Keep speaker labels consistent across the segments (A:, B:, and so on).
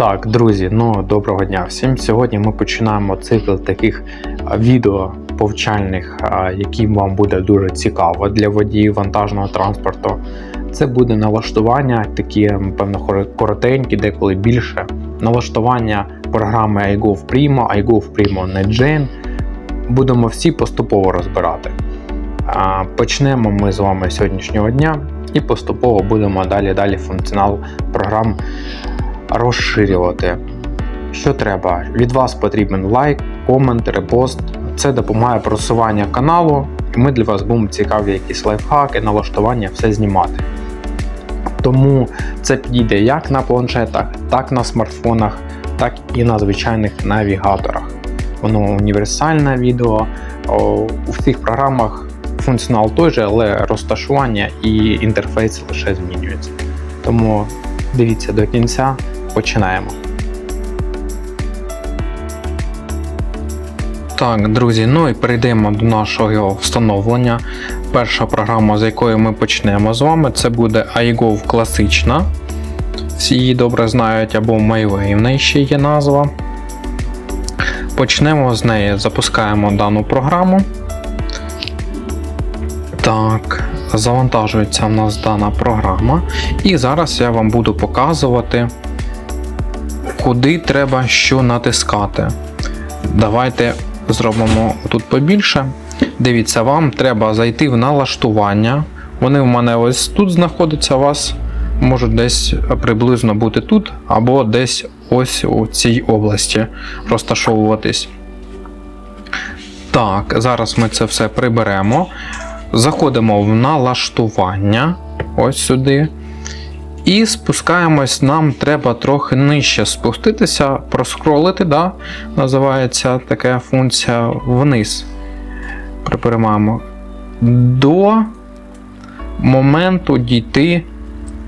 A: Так, друзі, ну доброго дня всім. Сьогодні ми починаємо цикл таких відео повчальних, які вам буде дуже цікаво для водіїв вантажного транспорту. Це буде налаштування, такі, певно, коротенькі, деколи більше. Налаштування програми iGov Primo, iGov Primo NetGen. Будемо всі поступово розбирати. Почнемо ми з вами з сьогоднішнього дня і поступово будемо далі далі функціонал програм розширювати. Що треба? Від вас потрібен лайк, комент, репост. Це допомагає просування каналу, і ми для вас будемо цікаві якісь лайфхаки, налаштування, все знімати. Тому це підійде як на планшетах, так на смартфонах, так і на звичайних навігаторах. Воно універсальне відео. У всіх програмах функціонал той же, але розташування і інтерфейс лише змінюються. Тому дивіться до кінця, починаємо. Так, друзі, ну і перейдемо до нашого встановлення. Перша програма, з якої ми почнемо з вами, це буде iGov класична. Всі її добре знають, або MyWay в неї ще є назва. Почнемо з неї, запускаємо дану програму. Так, завантажується в нас дана програма. І зараз я вам буду показувати, куди треба що натискати. Давайте зробимо тут побільше. Дивіться, вам треба зайти в налаштування. Вони в мене ось тут знаходяться, у вас можуть десь приблизно бути тут, або десь ось у цій області розташовуватись. Так, зараз ми це все приберемо. Заходимо в налаштування, ось сюди. І спускаємось, нам треба трохи нижче спуститися, проскролити, да? називається така функція вниз. Припрямаємо. До моменту дійти.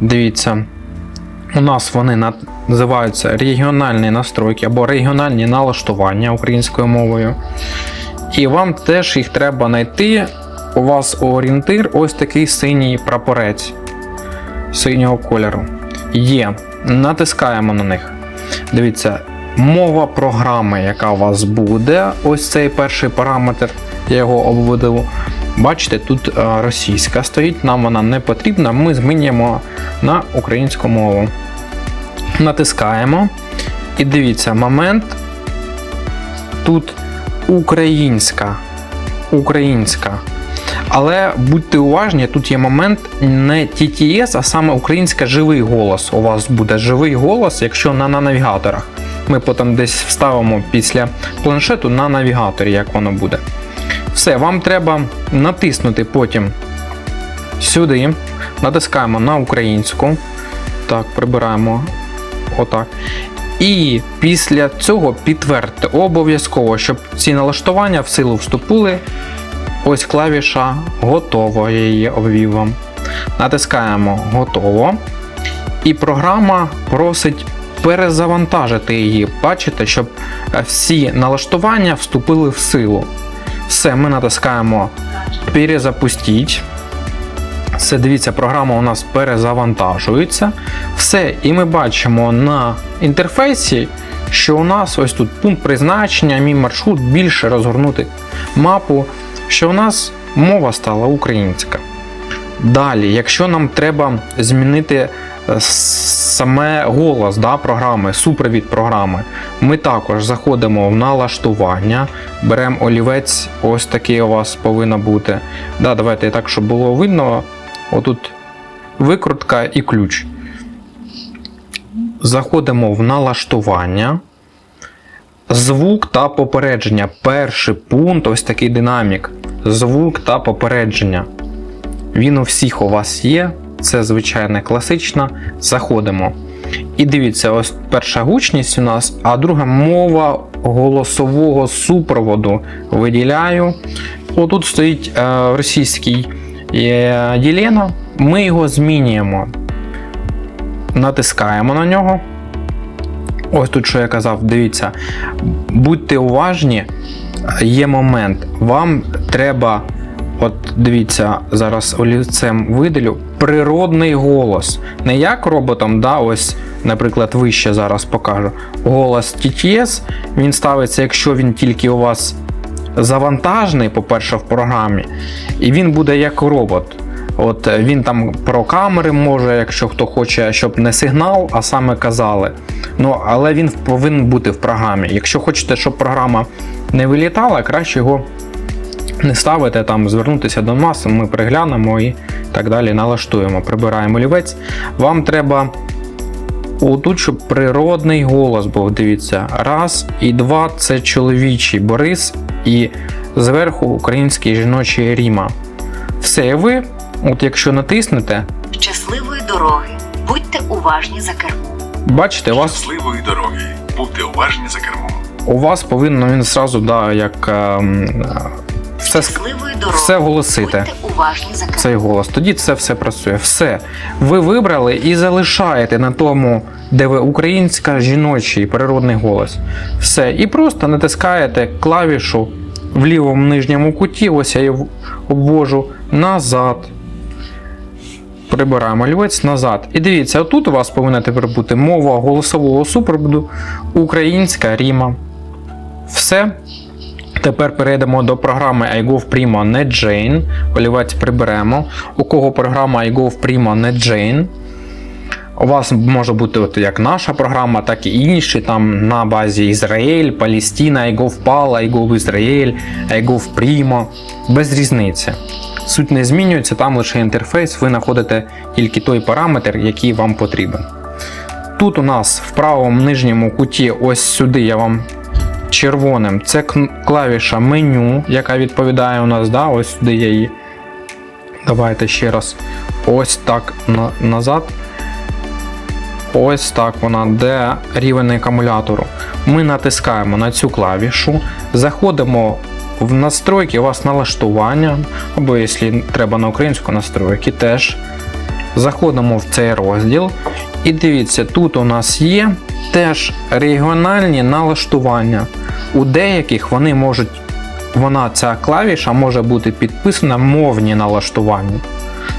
A: Дивіться, у нас вони називаються регіональні настройки або регіональні налаштування українською мовою. І вам теж їх треба знайти. У вас орієнтир ось такий синій прапорець синього кольору. Є. Натискаємо на них. Дивіться, мова програми, яка у вас буде. Ось цей перший параметр, я його обводив. Бачите, тут е, російська стоїть, нам вона не потрібна. Ми змінюємо на українську мову. Натискаємо. І дивіться, момент. Тут українська. Українська. Але будьте уважні, тут є момент не TTS, а саме українська живий голос. У вас буде живий голос, якщо на, на навігаторах. Ми потім десь вставимо після планшету на навігаторі, як воно буде. Все, вам треба натиснути потім сюди. Натискаємо на українську. Так, прибираємо отак. І після цього підтвердьте обов'язково, щоб ці налаштування в силу вступили. Ось клавіша готово, я її обвів вам. Натискаємо готово. І програма просить перезавантажити її. Бачите, щоб всі налаштування вступили в силу. Все, ми натискаємо перезапустіть. Все, дивіться, програма у нас перезавантажується. Все, і ми бачимо на інтерфейсі, що у нас ось тут пункт призначення, мій маршрут більше розгорнути мапу що у нас мова стала українська. Далі, якщо нам треба змінити саме голос да, програми, супровід програми, ми також заходимо в налаштування, беремо олівець, ось такий у вас повинно бути. Да, Давайте так, щоб було видно. Отут викрутка і ключ. Заходимо в налаштування. Звук та попередження. Перший пункт, ось такий динамік. Звук та попередження. Він у всіх у вас є. Це звичайна класична. Заходимо. І дивіться, ось перша гучність у нас, а друга мова голосового супроводу. Виділяю. Отут стоїть е, російський е, Єлена. Ми його змінюємо. Натискаємо на нього. Ось тут, що я казав, дивіться, будьте уважні, є момент, вам треба от дивіться, зараз олівцем видалю природний голос. Не як роботом, да, ось, наприклад, вище зараз покажу. Голос TTS, він ставиться, якщо він тільки у вас завантажений, по-перше, в програмі, і він буде як робот. От е, він там про камери може, якщо хто хоче, щоб не сигнал, а саме казали. Ну, але він повинен бути в програмі. Якщо хочете, щоб програма не вилітала, краще його не ставити там, звернутися до нас, ми приглянемо і так далі налаштуємо. Прибираємо олівець. Вам треба отут, щоб природний голос був. Дивіться. Раз і два це чоловічий Борис, і зверху український жіночий Ріма. Все, ви, от якщо натиснете,
B: Щасливої дороги. Будьте уважні за кермом.
A: бачите, у вас
C: Щасливої дороги. Будьте уважні за кермом.
A: у вас повинно він зразу, да, як ем, все,
B: дороги.
A: все голосити.
B: Уважні за кермом.
A: цей голос. Тоді це все працює. Все. Ви вибрали і залишаєте на тому, де ви українська жіночий природний голос. Все. І просто натискаєте клавішу в лівому нижньому куті, ось я її обвожу назад. Прибираємо олівець назад. І дивіться, отут у вас повинна тепер бути мова голосового супроводу українська Ріма. Все. Тепер перейдемо до програми iGov Primo не Jane. Олівець приберемо. У кого програма iGov Primo не Jane. У вас може бути от як наша програма, так і інші там на базі Ізраїль, Палістина, iGov PAL, iGov Ізраїль, iGov Primo. Без різниці. Суть не змінюється, там лише інтерфейс, ви знаходите тільки той параметр, який вам потрібен. Тут у нас в правому нижньому куті, ось сюди я вам червоним. Це клавіша меню, яка відповідає у нас, да, ось сюди я її. Давайте ще раз. Ось так на, назад. Ось так вона, де рівень акумулятору. Ми натискаємо на цю клавішу, заходимо в настройки, у вас налаштування, або якщо треба на українську настройки теж. Заходимо в цей розділ. І дивіться, тут у нас є теж регіональні налаштування. У деяких вони можуть, вона ця клавіша може бути підписана мовні налаштування.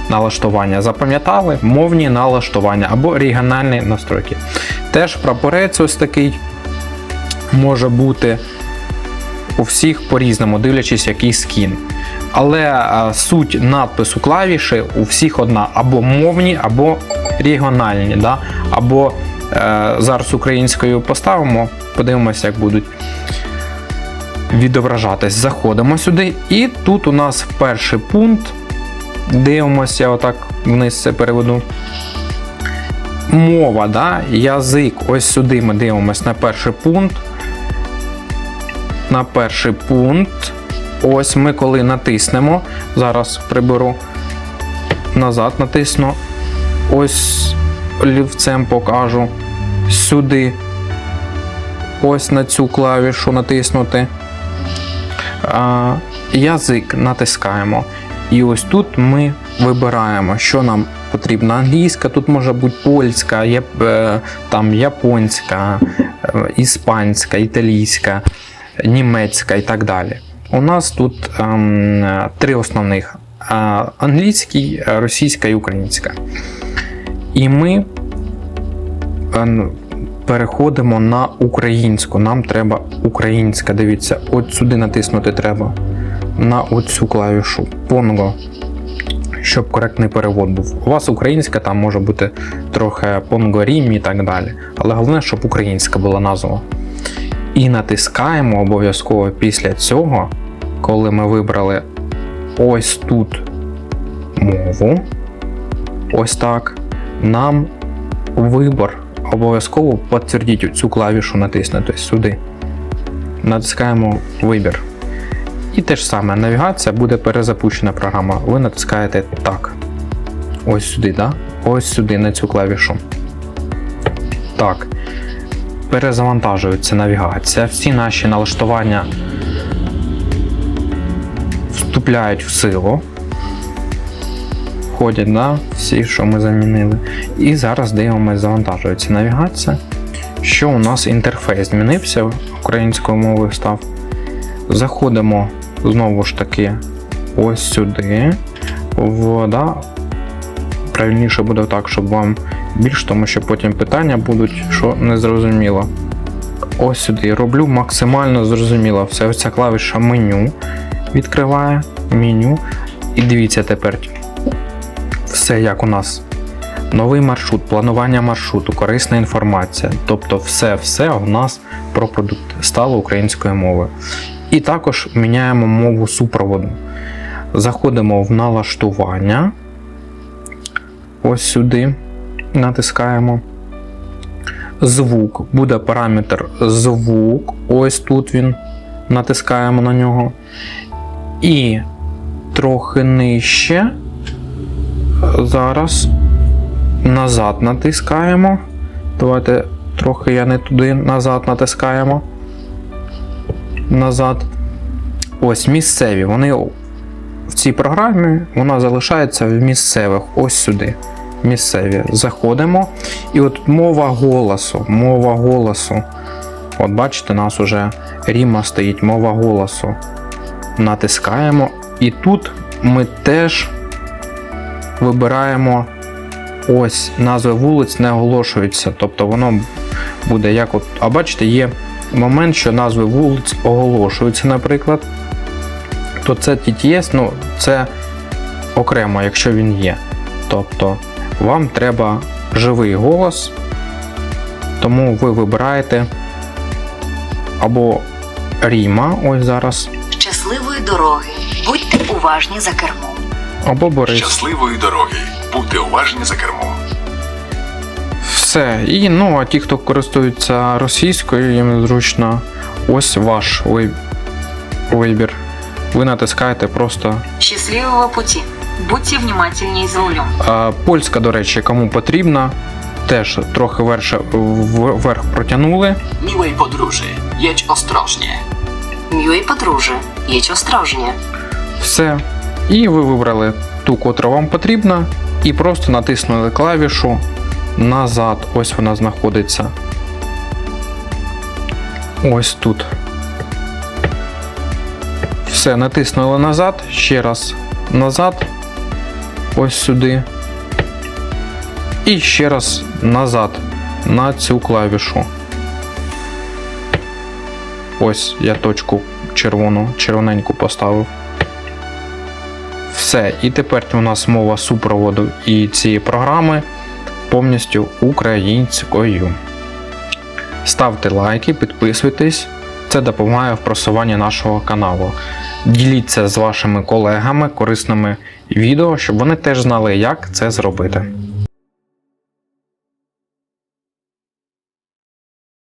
A: Налаштування. Запам'ятали? Мовні налаштування або регіональні настройки. Теж прапорець ось такий може бути у всіх по-різному, дивлячись, який скін. Але а, суть надпису клавіші у всіх одна: або мовні, або регіональні. Да? Або е, зараз українською поставимо, подивимося, як будуть відображатись. Заходимо сюди, і тут у нас перший пункт. Дивимося, отак вниз це переведу. Мова, да? язик. Ось сюди ми дивимося на перший пункт. На перший пункт. Ось ми коли натиснемо. Зараз приберу назад, натисну. Ось олівцем покажу. Сюди. Ось на цю клавішу натиснути. А, язик натискаємо. І ось тут ми вибираємо, що нам потрібно. Англійська, тут може бути польська, е, там японська, е, іспанська, італійська, німецька і так далі. У нас тут ем, три основних: е, англійський, е, російська і українська. І ми е, ну, переходимо на українську. Нам треба українська. Дивіться, от сюди натиснути треба на оцю клавішу Понго, щоб коректний перевод був. У вас українська, там може бути трохи Понго Рім і так далі. Але головне, щоб українська була назва. І натискаємо обов'язково після цього, коли ми вибрали ось тут мову. Ось так. Нам вибор обов'язково підтвердіть цю клавішу натиснути сюди. Натискаємо вибір. І те ж саме, навігація буде перезапущена програма. Ви натискаєте так. Ось сюди, да? Ось сюди на цю клавішу. Так. Перезавантажується навігація. Всі наші налаштування вступляють в силу. Входять, да? всі, що ми замінили. І зараз дивимося, завантажується навігація. Що у нас інтерфейс змінився, українською мовою став. Заходимо знову ж таки ось сюди. Вода. Правильніше буде так, щоб вам більш, тому що потім питання будуть, що не зрозуміло. Ось сюди. Роблю максимально зрозуміло. Все, ця клавіша меню відкриває меню. І дивіться тепер. Все як у нас. Новий маршрут, планування маршруту, корисна інформація. Тобто все-все у нас про продукт стало українською мовою. І також міняємо мову супроводу. Заходимо в налаштування. Ось сюди натискаємо. Звук. Буде параметр звук. Ось тут він. Натискаємо на нього. І трохи нижче. Зараз назад натискаємо. Давайте трохи я не туди назад натискаємо. Назад. Ось місцеві. Вони в цій програмі вона залишається в місцевих. Ось сюди. Місцеві. Заходимо. І от мова голосу. Мова голосу. От бачите, у нас уже Ріма стоїть, мова голосу. Натискаємо. І тут ми теж вибираємо ось назви вулиць не оголошуються. Тобто воно буде як от. А бачите, є момент, що назви вулиць оголошуються, наприклад. То це TTS, ну, це окремо, якщо він є. Тобто вам треба живий голос, тому ви вибираєте або Ріма, ось зараз,
B: Щасливої дороги. Будьте уважні за кермом.
A: або Борис.
C: Щасливої дороги. Будьте уважні за кермом.
A: Все. І ну, а ті, хто користується російською, їм зручно. Ось ваш вибір. Ви натискаєте просто.
D: Счастливого пути. Будьте внимательнее за рулем.
A: А, польська, до речі, кому потрібна, теж трохи верше, вверх протягнули.
E: Miłej podróży. Jedź ostrożnie.
D: Miłej podróży. Jedź ostrożnie.
A: Все. І ви вибрали ту, котра вам потрібна, і просто натиснули клавішу назад. Ось вона знаходиться. Ось тут. Все, натиснули назад, ще раз назад. Ось сюди. І ще раз назад на цю клавішу. Ось я точку червону, червоненьку поставив. Все, і тепер у нас мова супроводу і цієї програми повністю українською. Ставте лайки, підписуйтесь, це допомагає в просуванні нашого каналу. Діліться з вашими колегами корисними відео, щоб вони теж знали, як це зробити.